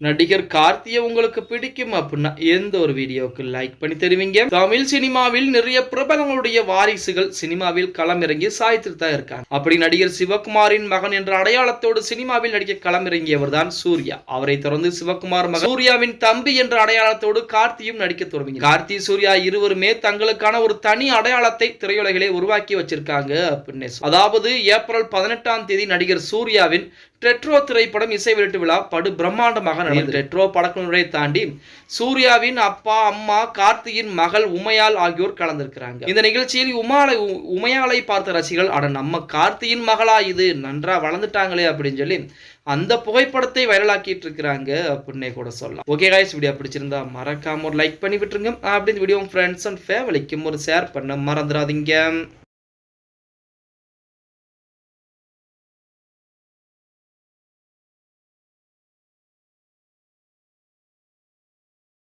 நடிகர் கார்த்தியை உங்களுக்கு பிடிக்கும் அப்படின்னா எந்த ஒரு வீடியோவுக்கு லைக் பண்ணி தருவீங்க? தமிழ் சினிமாவில் நிறைய பிரபலங்களுடைய வாரிசுகள் சினிமாவில் களமிறங்கி சாய்த்துட்டு தான் இருக்காங்க. அப்படி நடிகர் சிவகுமாரின் மகன் என்ற அடையாளத்தோடு சினிமாவில் நடிக்க களமிறங்கியவர் தான் சூர்யா. அவரை தொடர்ந்து சிவகுமார் மகன் சூர்யாவின் தம்பி என்ற அடையாளத்தோடு கார்த்தியும் நடிக்க தொடங்கி கார்த்தி சூர்யா இருவருமே தங்களுக்கான ஒரு தனி அடையாளத்தை திரையுலகிலே உருவாக்கி வச்சிருக்காங்க அப்படின்னு அதாவது ஏப்ரல் பதினெட்டாம் தேதி நடிகர் சூர்யாவின் டெட்ரோ திரைப்படம் இசை வெளியீட்டு விழா படு பிரம்மாண்டமாக நடந்தது. டெட்ரோ படக்குழுவை தாண்டி சூர்யாவின் அப்பா அம்மா கார்த்தியின் மகள் உமையால் ஆகியோர் கலந்திருக்கிறாங்க. இந்த நிகழ்ச்சியில் உமாலை உமையாலை பார்த்த ரசிகர்கள் அட நம்ம கார்த்தியின் மகளா இது நன்றா வளர்ந்துட்டாங்களே அப்படின்னு சொல்லி அந்த புகைப்படத்தை வைரலாக்கிட்டு இருக்கிறாங்க அப்படின்னே கூட சொல்லலாம். ஓகே காய்ஸ் வீடியோ பிடிச்சிருந்தா மறக்காம ஒரு லைக் பண்ணி விட்டுருங்க. அப்படின்னு வீடியோ ஃப்ரெண்ட்ஸ் அண்ட் ஃபேமிலிக்கும் ஒரு ஷேர் பண்ண மறந்துடாதீங்க.